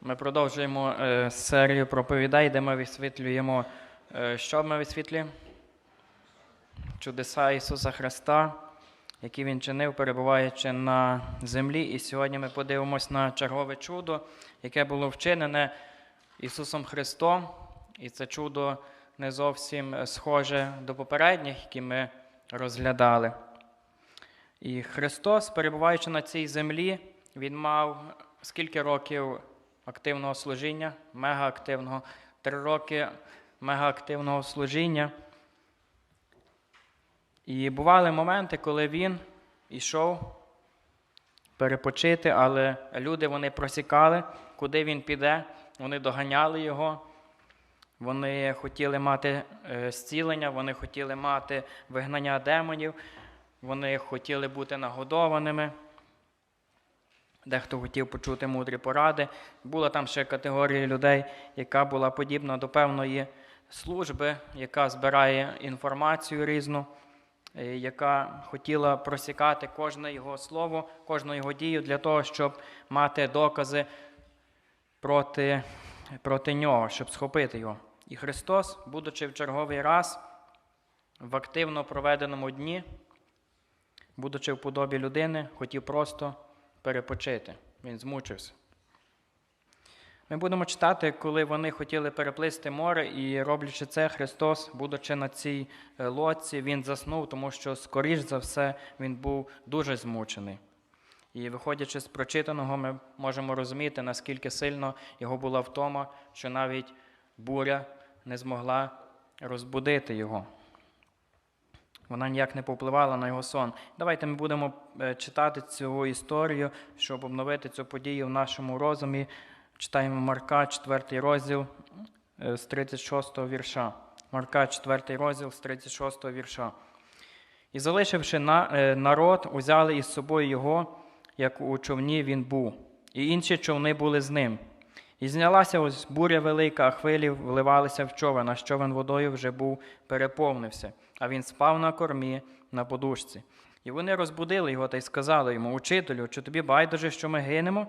Ми продовжуємо е, серію проповідей, де ми висвітлюємо, е, що ми висвітлюємо? Чудеса Ісуса Христа, які Він чинив, перебуваючи на землі. І сьогодні ми подивимось на чергове чудо, яке було вчинене Ісусом Христом. І це чудо не зовсім е, схоже до попередніх, які ми розглядали. І Христос, перебуваючи на цій землі, Він мав скільки років активного служіння, мегаактивного, три роки мегаактивного служіння. І бували моменти, коли він йшов перепочити, але люди вони просікали, куди він піде, вони доганяли його. Вони хотіли мати е, зцілення, вони хотіли мати вигнання демонів, вони хотіли бути нагодованими. Дехто хотів почути мудрі поради. Була там ще категорія людей, яка була подібна до певної служби, яка збирає інформацію різну, е, яка хотіла просікати кожне його слово, кожну його дію для того, щоб мати докази проти, проти нього, щоб схопити його. І Христос, будучи в черговий раз в активно проведеному дні, будучи в подобі людини, хотів просто перепочити. Він змучився. Ми будемо читати, коли вони хотіли переплисти море, і роблячи це, Христос, будучи на цій е, лодці, він заснув, тому що, скоріш за все, він був дуже змучений. І виходячи з прочитаного, ми можемо розуміти, наскільки сильно його була втома, що навіть буря не змогла розбудити його. Вона ніяк не повпливала на його сон. Давайте ми будемо е, читати цю історію, щоб обновити цю подію в нашому розумі. Читаємо Марка, 4 розділ е, з 36 вірша. Марка, 4 розділ з 36 вірша. І залишивши е, народ, узяли із собою його, як у човні він був, і інші човни були з ним. І знялася ось буря велика, а хвилі вливалися в човен, а човен водою вже був переповнився, а він спав на кормі на подушці. І вони розбудили його та й сказали йому: Учителю, чи тобі байдуже, що ми гинемо?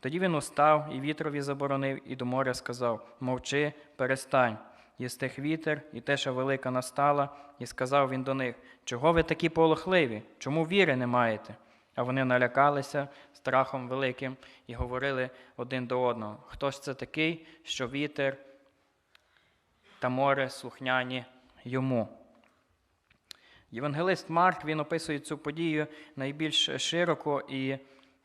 Тоді він устав і вітрові заборонив, і до моря сказав: Мовчи, перестань. І стих вітер, і теша велика настала, і сказав він до них: Чого ви такі полохливі? Чому віри не маєте? А вони налякалися страхом великим і говорили один до одного: Хто ж це такий, що вітер та море слухняні йому? Євангелист Марк він описує цю подію найбільш широко, і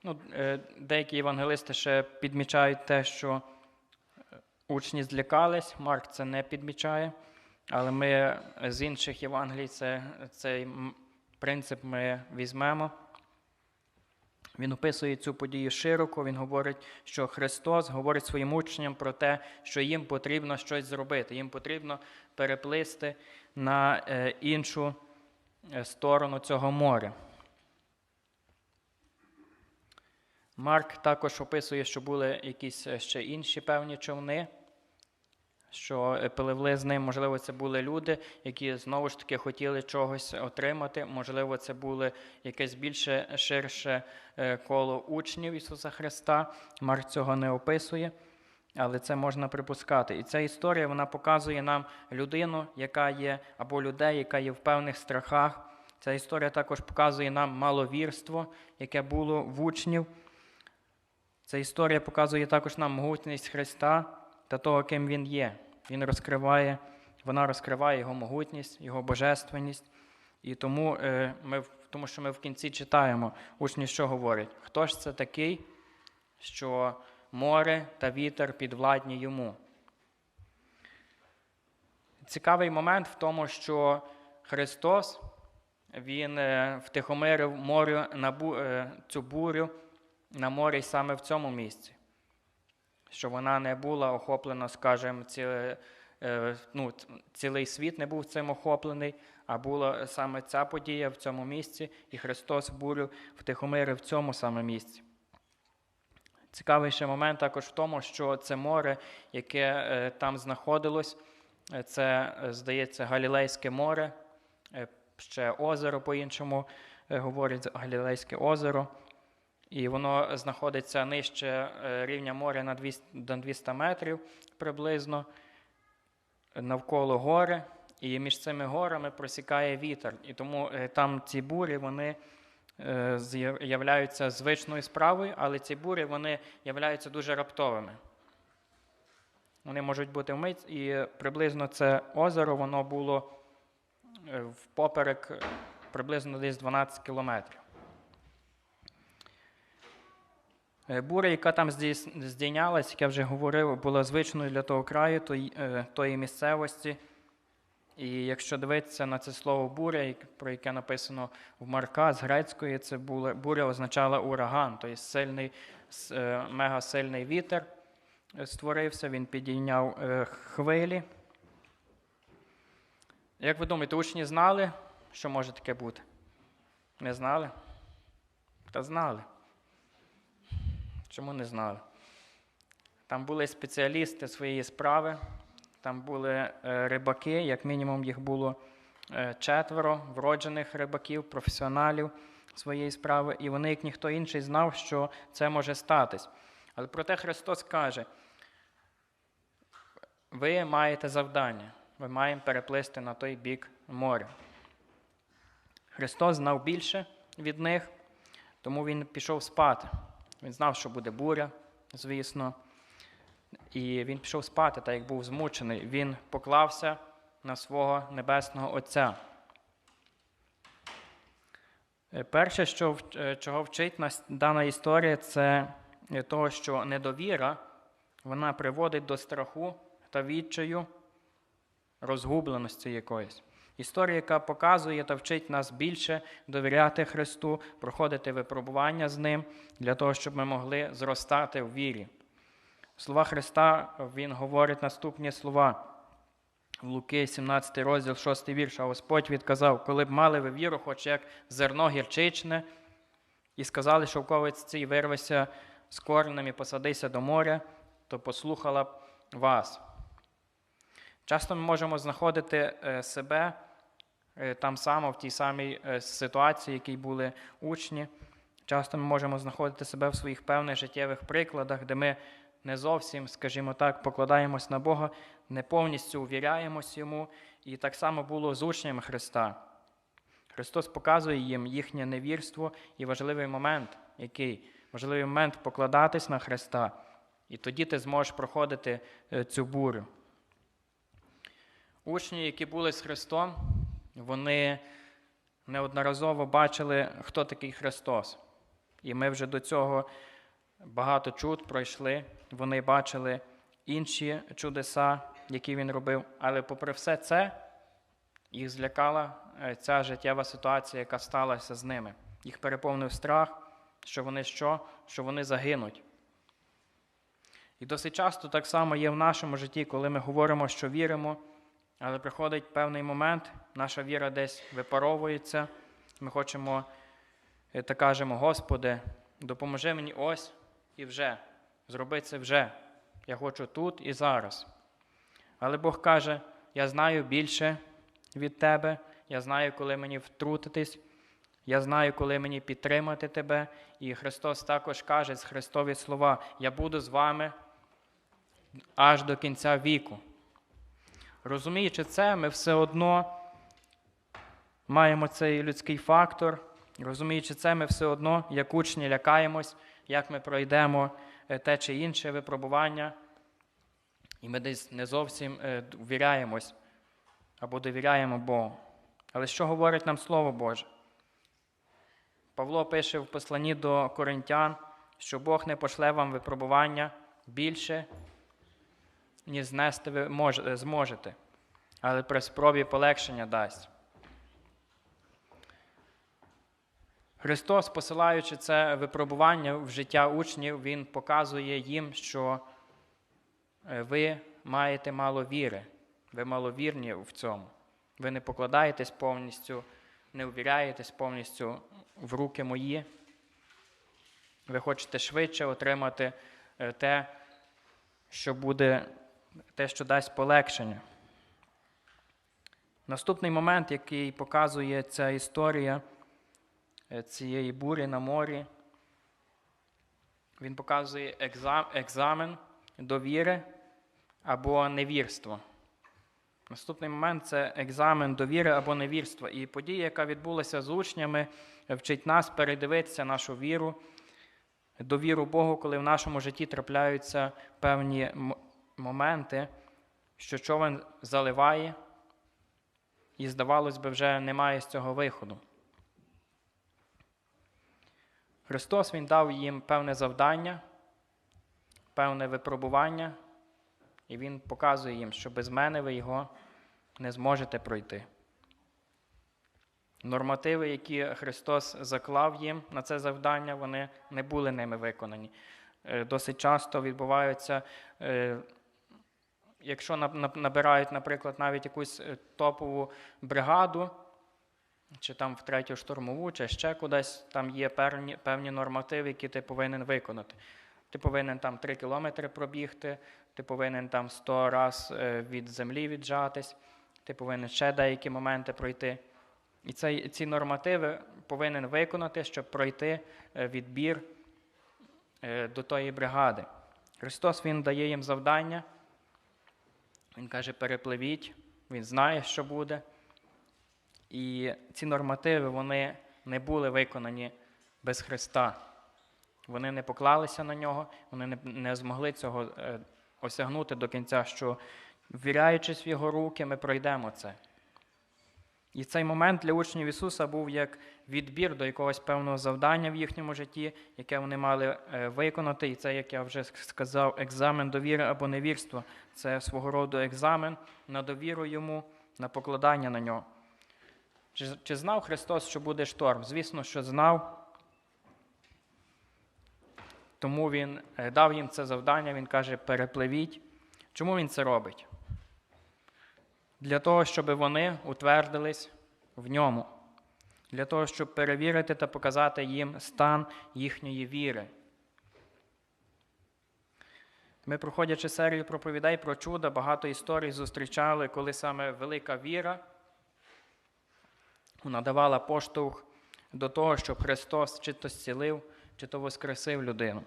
ну, е, деякі євангелисти ще підмічають те, що учні злякались. Марк це не підмічає, але ми з інших Євангелій це, цей принцип ми візьмемо. Він описує цю подію широко. Він говорить, що Христос говорить своїм учням про те, що їм потрібно щось зробити. Їм потрібно переплисти на е, іншу е, сторону цього моря. Марк також описує, що були якісь е, ще інші певні човни, що е, пливли з ним, можливо, це були люди, які знову ж таки хотіли чогось отримати. Можливо, це було якесь більше ширше е, коло учнів Ісуса Христа. Марк цього не описує, але це можна припускати. І ця історія вона показує нам людину, яка є, або людей, яка є в певних страхах. Ця історія також показує нам маловірство, яке було в учнів. Ця історія показує також нам могутність Христа та того, ким Він є. Він розкриває, вона розкриває Його могутність, Його божественність. І тому, е, ми, тому що ми в кінці читаємо, учні що говорять? Хто ж це такий, що море та вітер підвладні йому? Цікавий момент в тому, що Христос Він е, втихомирив морю на бу- е, цю бурю на морі саме в цьому місці, що вона не була охоплена, скажімо, ціле, е, ну, цілий світ не був цим охоплений, а була саме ця подія в цьому місці, і Христос бурю втихомирив в цьому саме місці. Цікавий ще момент також в тому, що це море, яке е, там знаходилось, е, це, е, здається, Галілейське море, ще озеро по-іншому говорять Галілейське озеро. і воно знаходиться нижче рівня моря на 200, на 200 метрів приблизно, навколо гори, і між цими горами просікає вітер. І тому там ці бурі вони являються звичною справою, але ці бурі вони являються дуже раптовими. Вони можуть бути вмить, і приблизно це озеро воно було е, впоперек е, приблизно десь 12 кілометрів. Е, Буря, яка там здійнялась, як я вже говорив, була звичною для того краю, е, тої місцевості. І якщо дивитися на це слово буря, про яке написано в Марка з грецької, це буря означала ураган, тобто сильний, е, мегасильний вітер створився, він підійняв е, хвилі. Як ви думаєте, учні знали, що може таке бути? Не знали? Та знали. Чому не знали? Там були спеціалісти своєї справи, там були е, рибаки, як мінімум їх було е, четверо вроджених рибаків, професіоналів своєї справи, і вони, як ніхто інший, знав, що це може статись. Але проте Христос каже: ви маєте завдання, ви маємо переплисти на той бік моря. Христос знав більше від них, тому Він пішов спати. Він знав, що буде буря, звісно. І він пішов спати, так як був змучений. Він поклався на свого небесного Отця. Е, Перше, що, е, чого вчить нас дана історія, це е, того, що недовіра вона приводить до страху та відчаю, розгубленості якоїсь. Історія, яка показує та вчить нас більше довіряти Христу, проходити випробування з Ним для того, щоб ми могли зростати в вірі. Слова Христа Він говорить наступні слова. В Луки, 17 розділ, 6 вірш, а Господь відказав, коли б мали ви віру, хоч як зерно гірчичне, і сказали, шовковець цей вирвися з коренем і посадися до моря, то послухала б вас. Часто ми можемо знаходити е, себе е, там само, в тій самій е, ситуації, в якій були учні. Часто ми можемо знаходити себе в своїх певних життєвих прикладах, де ми не зовсім, скажімо так, покладаємось на Бога, не повністю увіряємось Йому. І так само було з учнями Христа. Христос показує їм їхнє невірство і важливий момент, який важливий момент покладатись на Христа, і тоді ти зможеш проходити е, цю бурю. Учні, які були з Христом, вони неодноразово бачили, хто такий Христос. І ми вже до цього багато чуд пройшли. Вони бачили інші чудеса, які він робив. Але попри все це, їх злякала е, ця життєва ситуація, яка сталася з ними. Їх переповнив страх, що вони що? Що вони загинуть. І досить часто так само є в нашому житті, коли ми говоримо, що віримо, але приходить певний момент, наша віра десь випаровується. Ми хочемо е, та кажемо, Господи, допоможи мені ось і вже. Зроби це вже. Я хочу тут і зараз. Але Бог каже: я знаю більше від Тебе, я знаю, коли мені втрутитись, я знаю, коли мені підтримати Тебе. І Христос також каже з Христові слова: Я буду з вами аж до кінця віку. Розуміючи це, ми все одно маємо цей людський фактор. Розуміючи це, ми все одно, як учні, лякаємось, як ми пройдемо е, те чи інше випробування, і ми десь не зовсім е, ввіряємось або довіряємо Богу. Але що говорить нам Слово Боже? Павло пише в посланні до коринтян, що Бог не пошле вам випробування більше, ніж знести ви зможете, але при спробі полегшення дасть. Христос, посилаючи це випробування в життя учнів, Він показує їм, що е, ви маєте мало віри, ви маловірні в цьому. Ви не покладаєтесь повністю, не увіряєтесь повністю в руки мої. Ви хочете швидше отримати е, те, що буде, те, що дасть полегшення. Наступний момент, який показує ця історія цієї бурі на морі, він показує екзамен довіри або невірства. Наступний момент це екзамен довіри або невірства. І подія, яка відбулася з учнями, вчить нас передивитися нашу віру, довіру Богу, коли в нашому житті трапляються певні моменти, що човен заливає, і, здавалось би, вже немає з цього виходу. Христос Він дав їм певне завдання, певне випробування, і Він показує їм, що без мене ви його не зможете пройти. Нормативи, які Христос заклав їм на це завдання, вони не були ними виконані. Е, Досить часто відбуваються, е, якщо на- на- набирають, наприклад, навіть якусь е, топову бригаду, чи там в третю штурмову, чи ще кудись, там є певні, певні нормативи, які ти повинен виконати. Ти повинен там 3 кілометри пробігти, ти повинен там 100 раз е, від землі віджатись, ти повинен ще деякі моменти пройти. І цей, ці нормативи повинен виконати, щоб пройти е, відбір е, до тої бригади. Христос Він дає їм завдання. Він каже, перепливіть, Він знає, що буде. І ці нормативи вони не були виконані без Христа. Вони не поклалися на нього, вони не, не змогли цього е, осягнути до кінця, що ввіряючись в його руки, ми пройдемо це. І цей момент для учнів Ісуса був як відбір до якогось певного завдання в їхньому житті, яке вони мали е, виконати. І це, як я вже сказав, екзамен довіри або невірства. Це свого роду екзамен на довіру йому, на покладання на нього. Чи, чи знав Христос, що буде шторм? Звісно, що знав. Тому Він е, дав їм це завдання, Він каже, перепливіть. Чому Він це робить? Для того, щоб вони утвердились в ньому, для того, щоб перевірити та показати їм стан їхньої віри. Ми, проходячи серію проповідей про чуда, багато історій зустрічали, коли саме велика віра вона давала поштовх до того, щоб Христос чи то зцілив, чи то воскресив людину.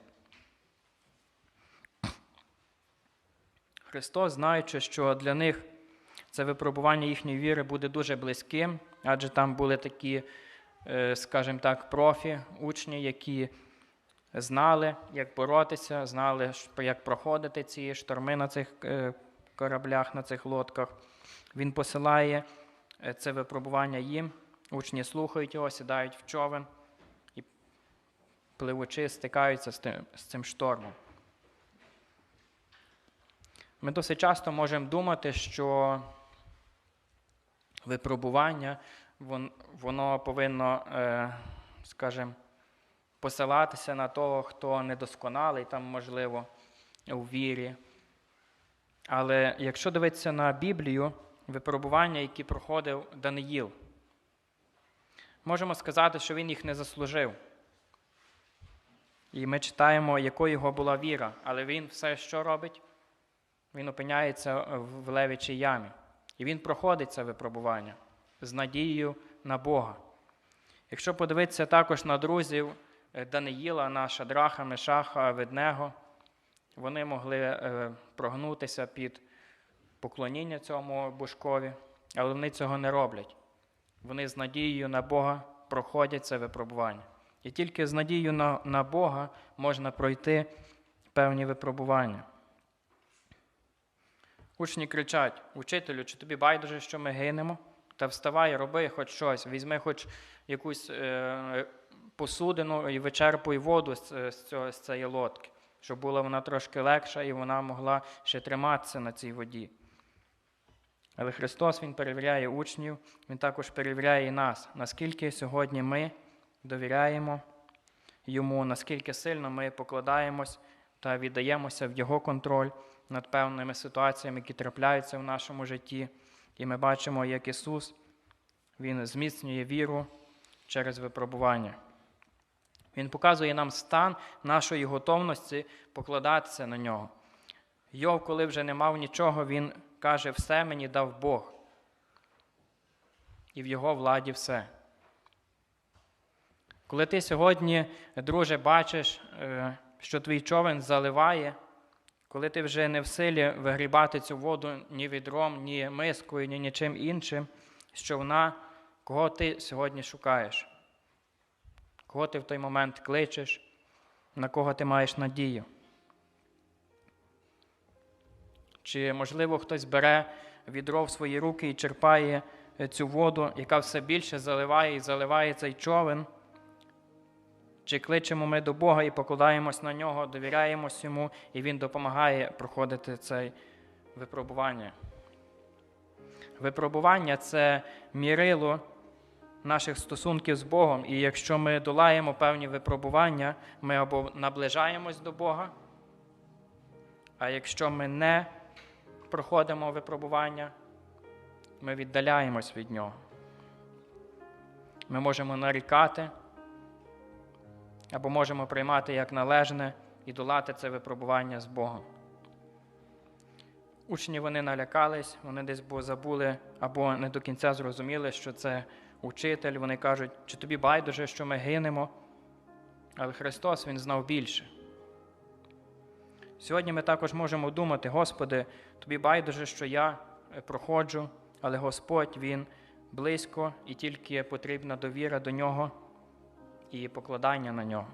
Христос, знаючи, що для них це випробування їхньої віри буде дуже близьким, адже там були такі, е, скажімо так, профі, учні, які знали, як боротися, знали, як проходити ці шторми на цих е, кораблях, на цих лодках. Він посилає е, це випробування їм. Учні слухають його, сідають в човен і пливучи, стикаються з тим, з цим штормом. Ми досить часто можемо думати, що випробування воно повинно, е, скажімо, посилатися на того, хто недосконалий, там, можливо, у вірі. Але якщо дивитися на Біблію, випробування, які проходив Даниїл, можемо сказати, що він їх не заслужив. І ми читаємо, якою його була віра, але він все, що робить, він опиняється в левічій ямі. І він проходить це випробування з надією на Бога. Якщо подивитися також на друзів е, Даниїла, на Шадраха, Мешаха, Веднего, вони могли е, прогнутися під поклоніння цьому божкові, але вони цього не роблять. Вони з надією на Бога проходять це випробування. І тільки з надією на, на Бога можна пройти певні випробування. Учні кричать: Учителю, чи тобі байдуже, що ми гинемо? Та вставай, роби хоч щось, візьми хоч якусь е, посудину і вичерпуй воду з, з, цього, з цієї лодки, щоб була вона трошки легша і вона могла ще триматися на цій воді. Але Христос Він перевіряє учнів, Він також перевіряє і нас, наскільки сьогодні ми довіряємо Йому, наскільки сильно ми покладаємось та віддаємося в Його контроль над певними ситуаціями, які трапляються в нашому житті. І ми бачимо, як Ісус Він зміцнює віру через випробування. Він показує нам стан нашої готовності покладатися на нього. Йов, коли вже не мав нічого, він каже, все мені дав Бог. І в його владі все. Коли ти сьогодні, друже, бачиш, е, що твій човен заливає, коли ти вже не в силі вигрібати цю воду ні відром, ні мискою, ні нічим іншим, з човна, кого ти сьогодні шукаєш, кого ти в той момент кличеш, на кого ти маєш надію. Чи, можливо, хтось бере відро в свої руки і черпає е, цю воду, яка все більше заливає і заливає цей човен? Чи кличемо ми до Бога і покладаємось на нього, довіряємось йому, і Він допомагає проходити це випробування? Випробування це мірило наших стосунків з Богом. І якщо ми долаємо певні випробування, ми або наближаємось до Бога, а якщо ми не проходимо випробування, ми віддаляємось від нього. Ми можемо нарікати або можемо приймати як належне і долати це випробування з Богом. Учні вони налякались, вони десь бо забули або не до кінця зрозуміли, що це учитель. Вони кажуть, чи тобі байдуже, що ми гинемо. Але Христос Він знав більше. Сьогодні ми також можемо думати, Господи, тобі байдуже, що я е, проходжу, але Господь Він близько і тільки потрібна довіра до нього і покладання на нього.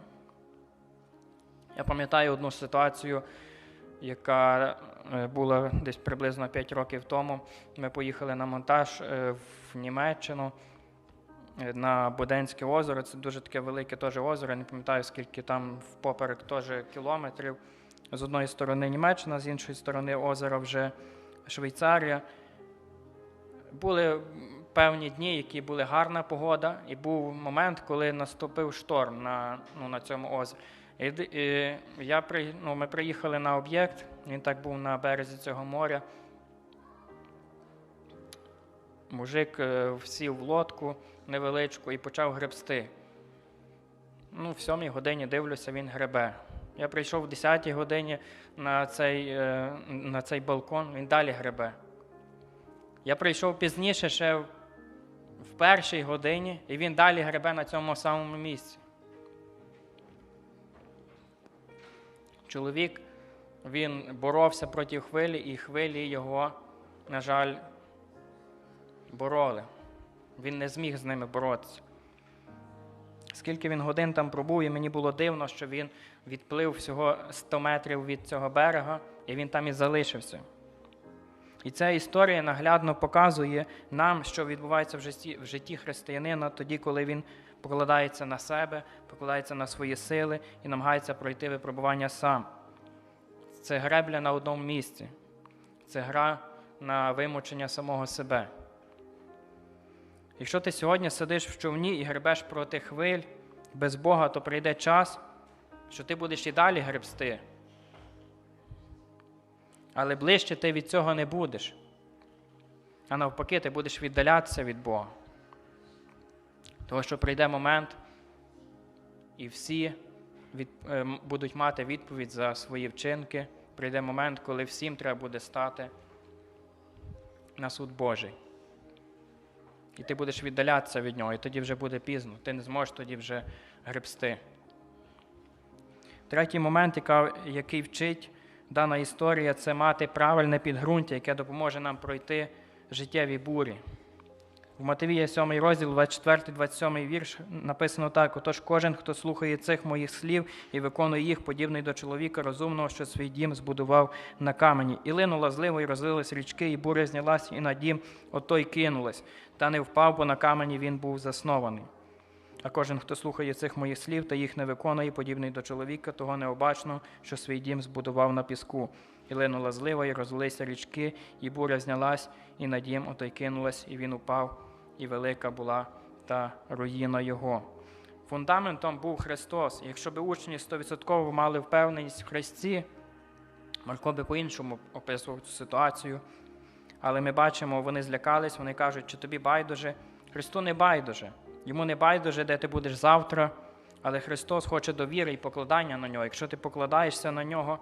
Я пам'ятаю одну ситуацію, яка е, була десь приблизно 5 років тому. Ми поїхали на монтаж е, в Німеччину на Буденське озеро. Це дуже таке велике теж озеро. Не пам'ятаю, скільки там впоперек теж кілометрів. З одної сторони Німеччина, з іншої сторони озеро вже Швейцарія. Були певні дні, які були гарна погода, і був момент, коли наступив шторм на, ну, на цьому озері. І, і я, при- ну, ми приїхали на об'єкт, він так був на березі цього моря. Мужик е, сів в лодку невеличку і почав гребсти. Ну, в сьомій годині дивлюся, він гребе. Я прийшов в 10 годині на цей, е, на цей балкон, він далі гребе. Я прийшов пізніше, ще в першій годині, і він далі гребе на цьому самому місці. Чоловік він боровся проти хвилі, і хвилі його, на жаль, бороли. Він не зміг з ними боротися. Скільки він годин там пробув, і мені було дивно, що він відплив всього 100 метрів від цього берега, і він там і залишився. І ця історія наглядно показує нам, що відбувається в житті, в житті християнина тоді, коли він покладається на себе, покладається на свої сили і намагається пройти випробування сам. Це гребля на одному місці, це гра на вимучення самого себе. Якщо ти сьогодні сидиш в човні і гребеш проти хвиль без Бога, то прийде час, що ти будеш і далі гребсти. Але ближче ти від цього не будеш. А навпаки, ти будеш віддалятися від Бога. Тому що прийде момент, і всі від, е, будуть мати відповідь за свої вчинки. Прийде момент, коли всім треба буде стати на суд Божий. І ти будеш віддалятися від нього, і тоді вже буде пізно. Ти не зможеш тоді вже гребсти. Третій момент, який вчить дана історія, це мати правильне підґрунтя, яке допоможе нам пройти життєві бурі. В Матвія 7 розділ, 24-27 вірш написано так: отож, кожен, хто слухає цих моїх слів і виконує їх, подібний до чоловіка розумного, що свій дім збудував на камені. І линула злива, і розлились річки, і буря знялась, і на дім отой кинулась, та не впав, бо на камені він був заснований. А кожен, хто слухає цих моїх слів та їх не виконує, подібний до чоловіка, того необачного, що свій дім збудував на піску. І линула злива, і розлилися річки, і буря знялась, і на дім отой кинулась, і він упав, і велика була та руїна його. Фундаментом був Христос. Якщо б учні 100% мали впевненість в Христі, Марко би по-іншому описував цю ситуацію. Але ми бачимо, вони злякались, вони кажуть, чи тобі байдуже. Христу не байдуже. Йому не байдуже, де ти будеш завтра, але Христос хоче довіри і покладання на нього. Якщо ти покладаєшся на нього,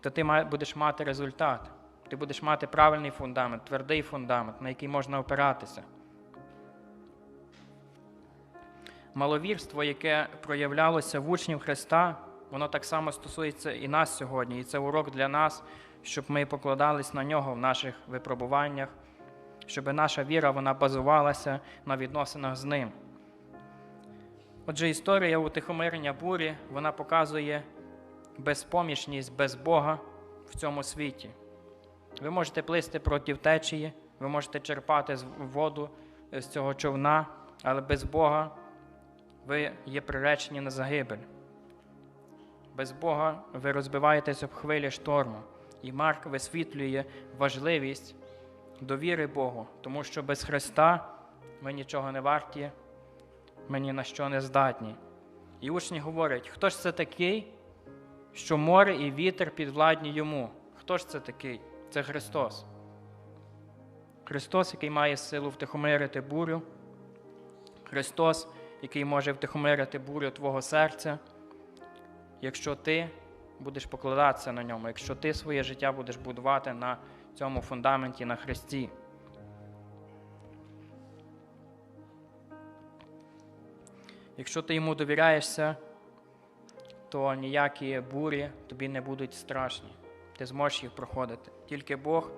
то ти будеш мати результат. Ти будеш мати правильний фундамент, твердий фундамент, на який можна опиратися. Маловірство, яке проявлялося в учнів Христа, воно так само стосується і нас сьогодні. І це урок для нас, щоб ми покладались на нього в наших випробуваннях, щоб наша віра вона базувалася на відносинах з ним. Отже, історія утихомирення бурі вона показує безпомічність без Бога в цьому світі. Ви можете плисти проти течії, ви можете черпати воду з цього човна, але без Бога ви є приречені на загибель. Без Бога ви розбиваєтесь об хвилі шторму. І Марк висвітлює важливість довіри Богу, тому що без Христа ми нічого не варті, ми ні на що не здатні. І учні говорять, хто ж це такий, що море і вітер підвладні йому? Хто ж це такий? Це Христос. Христос, який має силу втихомирити бурю, Христос, який може втихомирити бурю твого серця, якщо ти будеш покладатися на ньому, якщо ти своє життя будеш будувати на цьому фундаменті на Христі. Якщо ти йому довіряєшся, то ніякі бурі тобі не будуть страшні. Ти зможеш їх проходити. Тільки Бог,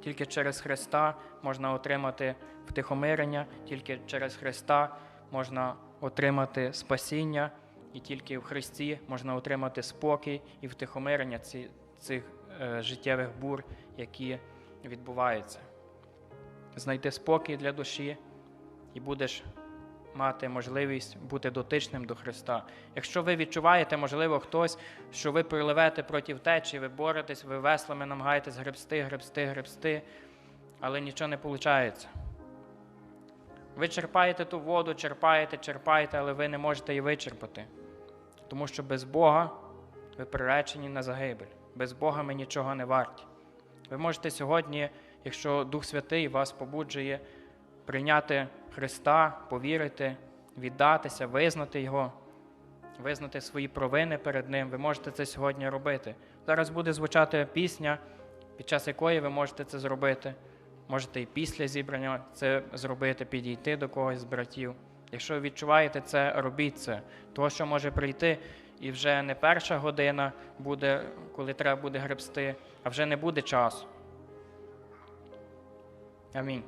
тільки через Христа можна отримати втихомирення, тільки через Христа можна отримати спасіння, і тільки в Христі можна отримати спокій і втихомирення ці, цих е, життєвих бур, які відбуваються. Знайти спокій для душі і будеш мати можливість бути дотичним до Христа. Якщо ви відчуваєте, можливо, хтось, що ви приливете проти течії, ви боретесь, ви веслами намагаєтесь гребсти, гребсти, гребсти, але нічого не виходить. Ви черпаєте ту воду, черпаєте, черпаєте, але ви не можете її вичерпати. Тому що без Бога ви приречені на загибель. Без Бога ми нічого не варті. Ви можете сьогодні, якщо Дух Святий вас побуджує, прийняти Христа, повірити, віддатися, визнати Його, визнати свої провини перед Ним. Ви можете це сьогодні робити. Зараз буде звучати пісня, під час якої ви можете це зробити. Можете і після зібрання це зробити, підійти до когось з братів. Якщо відчуваєте це, робіть це. Того, що може прийти, і вже не перша година буде, коли треба буде гребсти, а вже не буде часу. Амінь.